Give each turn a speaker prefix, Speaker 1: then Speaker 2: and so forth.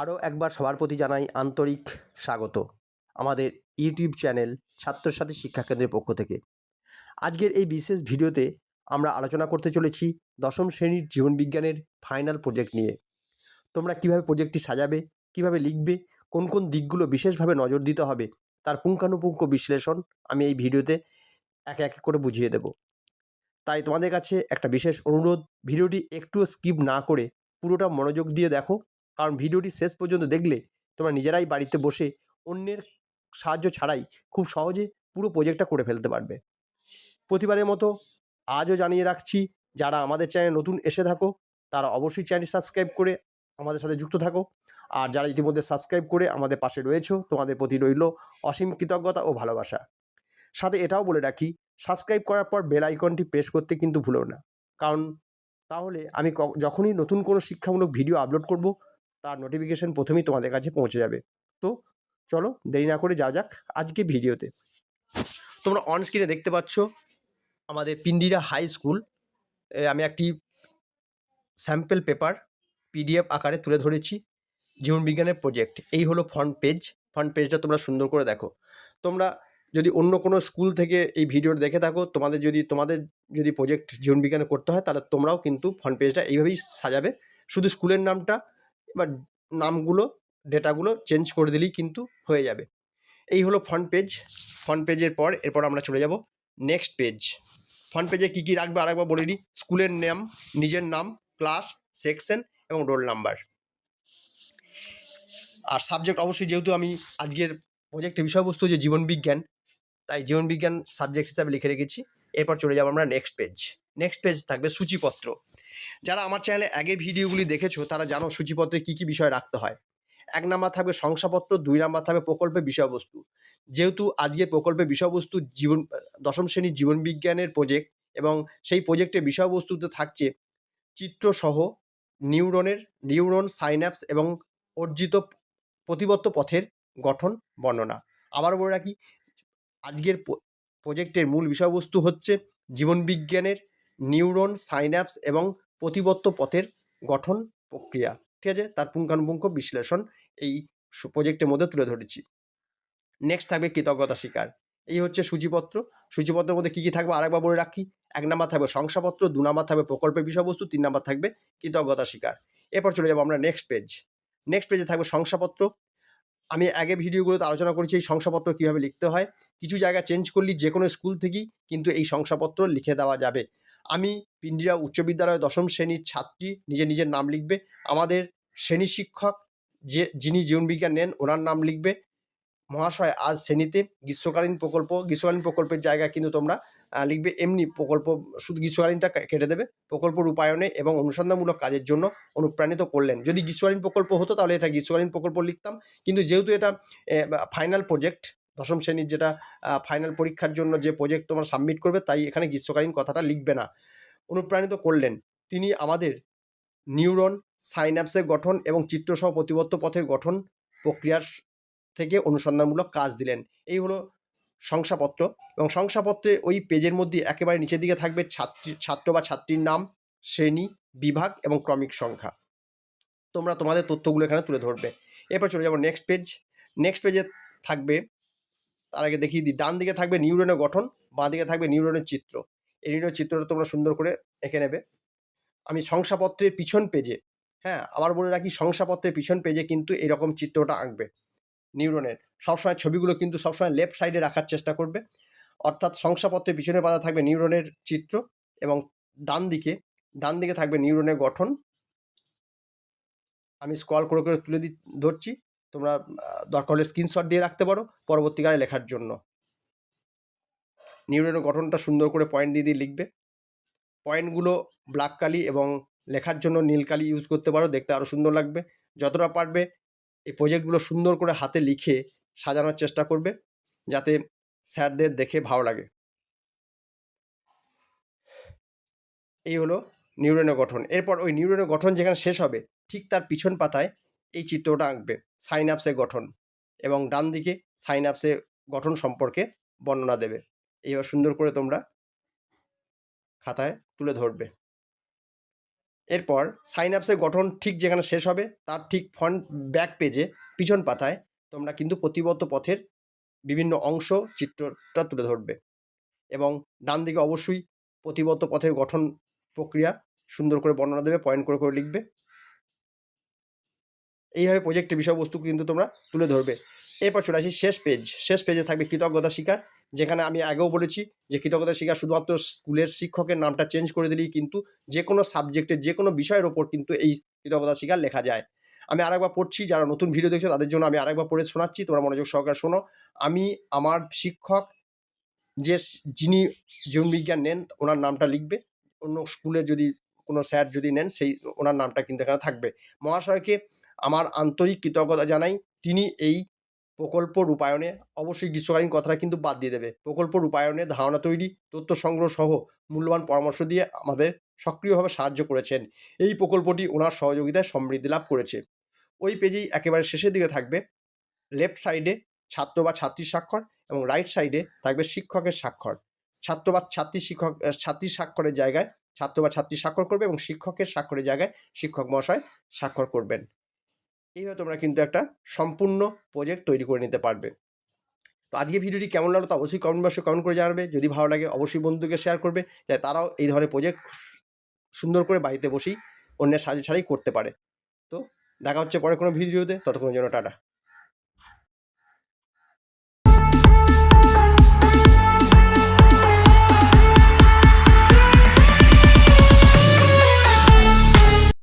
Speaker 1: আরও একবার সবার প্রতি জানাই আন্তরিক স্বাগত আমাদের ইউটিউব চ্যানেল ছাত্রসাথী শিক্ষাকেন্দ্রের পক্ষ থেকে। আজকের এই বিশেষ ভিডিওতে আমরা আলোচনা করতে চলেছি দশম শ্রেণির জীবনবিজ্ঞানের ফাইনাল প্রজেক্ট নিয়ে। তোমরা কীভাবে প্রজেক্টটি সাজাবে, কীভাবে লিখবে, কোন কোন দিকগুলো বিশেষভাবে নজর দিতে হবে, তার পুঙ্খানুপুঙ্খ বিশ্লেষণ আমি এই ভিডিওতে একে একে করে বুঝিয়ে দেব। তাই তোমাদের কাছে একটা বিশেষ অনুরোধ, ভিডিওটি একটুও স্কিপ না করে পুরোটা মনোযোগ দিয়ে দেখো কারণ ভিডিওটি শেষ পর্যন্ত দেখলে তোমরা নিজেরাই বাড়িতে বসে অন্যের সাহায্য ছাড়াই খুব সহজে পুরো প্রজেক্টটা করে ফেলতে পারবে। প্রতিবারের মতো আজও জানিয়ে রাখছি, যারা আমাদের চ্যানেলে নতুন এসে থাকো, তারা অবশ্যই চ্যানেলটি সাবস্ক্রাইব করে আমাদের সাথে যুক্ত থাকো। আর যারা ইতিমধ্যে সাবস্ক্রাইব করে আমাদের পাশে রয়েছো, তোমাদের প্রতি রইল অসীম কৃতজ্ঞতা ও ভালোবাসা। সাথে এটাও বলে রাখি, সাবস্ক্রাইব করার পর বেল আইকনটি প্রেস করতে কিন্তু ভুলো না। কারণ তাহলে আমি যখনই নতুন কোনো শিক্ষামূলক ভিডিও আপলোড করব তার নোটিফিকেশন প্রথমেই তোমাদের কাছে পৌঁছে যাবে। তো চলো দেরি না করে যা যাক আজকে ভিডিওতে। তোমরা অন স্ক্রিনে দেখতে পাচ্ছ আমাদের পিন্ডিরা হাই স্কুল আমি একটি স্যাম্পেল পেপার পিডিএফ আকারে তুলে ধরেছি জীবনবিজ্ঞানের প্রজেক্ট এই হলো ফ্রন্ট পেজ ফ্রন্ট পেজটা তোমরা সুন্দর করে দেখো। তোমরা যদি অন্য কোনো স্কুল থেকে এই ভিডিওটা দেখে থাকো, তোমাদের যদি তোমাদের যদি প্রজেক্ট জীবনবিজ্ঞানে করতে হয়, তাহলে তোমরাও কিন্তু ফ্রন্ট পেজটা এইভাবেই সাজাবে। শুধু স্কুলের নামটা বা নামগুলো, ডেটাগুলো চেঞ্জ করে দিলেই কিন্তু হয়ে যাবে। এই হলো ফ্রন্ট পেজ ফ্রন্ট পেজের পর এরপর আমরা চলে যাব নেক্সট পেজ ফ্রন্ট পেজে কী কী রাখবে আরেকবার বলে দিই। স্কুলের নাম, নিজের নাম ক্লাস সেকশন এবং রোল নাম্বার আর সাবজেক্ট অবশ্যই যেহেতু আমি আজকের প্রজেক্টের বিষয়বস্তু যে জীবনবিজ্ঞান তাই জীবনবিজ্ঞান সাবজেক্ট হিসাবে লিখে রেখেছি। এরপর চলে যাব আমরা নেক্সট পেজ নেক্সট পেজ থাকবে সূচিপত্র। যারা আমার চ্যানেলে আগের ভিডিওগুলি দেখেছ, তারা জানো সূচিপত্রে কী কী বিষয় রাখতে হয়। এক নাম্বার থাকবে শংসাপত্র, দুই নাম্বার থাকবে প্রকল্পের বিষয়বস্তু। যেহেতু আজকের প্রকল্পের বিষয়বস্তু জীবন, দশম শ্রেণির জীবনবিজ্ঞানের প্রজেক্ট এবং সেই প্রজেক্টের বিষয়বস্তুতে থাকছে চিত্রসহ নিউরনের, নিউরন সাইন্যাপস এবং অর্জিত প্রতিবত্ত পথের গঠন বর্ণনা। আবার বলে রাখি, আজকের প্রজেক্টের মূল বিষয়বস্তু হচ্ছে জীবনবিজ্ঞানের নিউরন সাইন্যাপস এবং প্রতিবত্ত পথের গঠন প্রক্রিয়া। ঠিক আছে? তার পুঙ্খানুপুঙ্খ বিশ্লেষণ এই প্রজেক্টের মধ্যে তুলে ধরেছি। নেক্সট থাকবে কৃতজ্ঞতা স্বীকার। এই হচ্ছে সূচিপত্র। সূচিপত্রের মধ্যে কী কী থাকবে আরেকবার বলে রাখি। এক নাম্বার থাকবে শংসাপত্র, দু নাম্বার থাকবে প্রকল্পের বিষয়বস্তু, তিন নাম্বার থাকবে কৃতজ্ঞতা স্বীকার। এরপর চলে যাব আমরা নেক্সট পেজ নেক্সট পেজে থাকবে শংসাপত্র। আমি আগে ভিডিওগুলোতে আলোচনা করেছি এই শংসাপত্র কীভাবে লিখতে হয়। কিছু জায়গা চেঞ্জ করলে যে কোনো স্কুল থেকেই কিন্তু এই শংসাপত্র লিখে দেওয়া যাবে। আমি পিন্ডিরা উচ্চ বিদ্যালয়ের দশম শ্রেণির ছাত্রী নিজের নিজের নাম লিখবে। আমাদের শ্রেণি শিক্ষক যে, যিনি জীবনবিজ্ঞান নেন, ওনার নাম লিখবে। মহাশয় আজ শ্রেণীতে, গ্রীষ্মকালীন প্রকল্প, গ্রীষ্মকালীন প্রকল্পের জায়গায় কিন্তু তোমরা লিখবে। এমনি প্রকল্প শুধু গ্রীষ্মকালীনটা কেটে দেবে। প্রকল্প রূপায়ণে এবং অনুসন্ধানমূলক কাজের জন্য অনুপ্রাণিত করলেন। যদি গ্রীষ্মকালীন প্রকল্প হতো তাহলে এটা গ্রীষ্মকালীন প্রকল্প লিখতাম। কিন্তু যেহেতু এটা ফাইনাল প্রজেক্ট দশম শ্রেণির যেটা ফাইনাল পরীক্ষার জন্য যে প্রজেক্ট তোমরা সাবমিট করবে, তাই এখানে গ্রীষ্মকালীন কথাটা লিখবে না। অনুপ্রাণিত করলেন তিনি আমাদের নিউরন সাইন্যাপসের গঠন এবং চিত্রসহ প্রতিবদ্ধ পথের গঠন প্রক্রিয়ার থেকে অনুসন্ধানমূলক কাজ দিলেন। এই হলো শংসাপত্র এবং শংসাপত্রে ওই পেজের মধ্যে একেবারে নিচের দিকে থাকবে ছাত্রী, ছাত্র বা ছাত্রীর নাম, শ্রেণি, বিভাগ এবং ক্রমিক সংখ্যা। তোমরা তোমাদের তথ্যগুলো এখানে তুলে ধরবে। এরপর চলে যাব নেক্সট পেজ নেক্সট পেজে থাকবে তার আগে দেখিয়ে দিই ডান দিকে থাকবে নিউরনের গঠন, বাঁ দিকে থাকবে নিউরনের চিত্র। এই নিউরনের চিত্রটা তোমরা সুন্দর করে এঁকে নেবে। আমি শংসাপত্রের পিছন পেজে হ্যাঁ আবার বলে রাখি শংসাপত্রের পিছন পেজে কিন্তু এরকম চিত্রটা আঁকবে নিউরনের। সবসময় ছবিগুলো কিন্তু সবসময় লেফট সাইডে রাখার চেষ্টা করবে। অর্থাৎ শংসাপত্রের পিছনে পাতা থাকবে নিউরনের চিত্র এবং ডান দিকে ডান দিকে থাকবে নিউরনের গঠন। আমি স্ক্রল করে করে তুলে দি, ধরছি। তোমরা দরকার হলে স্ক্রিনশট দিয়ে রাখতে পারো পরবর্তীকালে লেখার জন্য। নিউরনের গঠনটা সুন্দর করে পয়েন্ট দিয়ে দিয়ে লিখবে। পয়েন্টগুলো ব্ল্যাক কালি এবং লেখার জন্য নীল কালি ইউজ করতে পারো, দেখতে আরও সুন্দর লাগবে। যতটা পারবে এই প্রজেক্টগুলো সুন্দর করে হাতে লিখে সাজানোর চেষ্টা করবে, যাতে স্যারদের দেখে ভালো লাগে। এই হলো নিউরনের গঠন। এরপর ওই নিউরনের গঠন যেখানে শেষ হবে, ঠিক তার পিছন পাতায় এই চিত্রটা আঁকবে। সাইনাপসের গঠন এবং ডান দিকে সাইনাপসের গঠন সম্পর্কে বর্ণনা দেবে। এইবার সুন্দর করে তোমরা খাতায় তুলে ধরবে। এরপর সাইন আপসের গঠন ঠিক যেখানে শেষ হবে, তার ঠিক ফ্রন্ট ব্যাক পেজে পিছন পাতায় তোমরা কিন্তু প্রতিবদ্ধ পথের বিভিন্ন অংশ চিত্রটা তুলে ধরবে এবং ডান দিকে অবশ্যই প্রতিবদ্ধ পথের গঠন প্রক্রিয়া সুন্দর করে বর্ণনা দেবে পয়েন্ট করে করে লিখবে। এইভাবে প্রজেক্টের বিষয়বস্তু কিন্তু তোমরা তুলে ধরবে। এরপর চলে আসি শেষ পেজ শেষ পেজে থাকবে কৃতজ্ঞতা শিকার যেখানে আমি আগেও বলেছি যে কৃতজ্ঞতা শিকার শুধুমাত্র স্কুলের শিক্ষকের নামটা চেঞ্জ করে দিলেই কিন্তু যে কোনো সাবজেক্টের যে কোনো বিষয়ের ওপর কিন্তু এই কৃতজ্ঞতা শিকার লেখা যায়। আমি আরেকবার পড়ছি, যারা নতুন ভিডিও দেখছ তাদের জন্য আমি আরেকবার পড়ে শোনাচ্ছি, তোমরা মনোযোগ সহকারে শোনো। আমি আমার শিক্ষক যে যিনি জীবনবিজ্ঞান নেন, ওনার নামটা লিখবে। অন্য স্কুলে যদি কোনো স্যার যদি নেন, সেই, ওনার নামটা কিন্তু এখানে থাকবে। মহাশয়কে আমার আন্তরিক কৃতজ্ঞতা জানাই। তিনি এই প্রকল্প রূপায়ণে অবশ্যই গ্রীষ্মকালীন কথাটা কিন্তু বাদ দিয়ে দেবে। প্রকল্প রূপায়ণে ধারণা তৈরি, তথ্য সংগ্রহ সহ মূল্যবান পরামর্শ দিয়ে আমাদের সক্রিয়ভাবে সাহায্য করেছেন। এই প্রকল্পটি ওনার সহযোগিতায় সমৃদ্ধি লাভ করেছে। ওই পেজেই একেবারে শেষের দিকে থাকবে। লেফট সাইডে ছাত্র বা ছাত্রীর স্বাক্ষর এবং রাইট সাইডে থাকবে শিক্ষকের স্বাক্ষর। ছাত্র বা ছাত্রী শিক্ষক ছাত্রীর স্বাক্ষরের জায়গায় ছাত্র বা ছাত্রী স্বাক্ষর করবে এবং শিক্ষকের স্বাক্ষরের জায়গায় শিক্ষক মহাশয় স্বাক্ষর করবেন। এইভাবে তোমরা কিন্তু একটা সম্পূর্ণ প্রজেক্ট তৈরি করে নিতে পারবে। তো আজকে ভিডিওটি কেমন লাগল তো অবশ্যই কমেন্ট বক্সে কমেন্ট করে জানাবে। যদি ভালো লাগে অবশ্যই বন্ধুকে শেয়ার করবে যাতে তারাও এই ধরনের প্রজেক্ট সুন্দর করে বাড়িতে বসেই অন্যের সাহায্য ছাড়াই করতে পারে। তো দেখা হচ্ছে পরে কোনো ভিডিওতে। ততক্ষণের জন্য টাটা।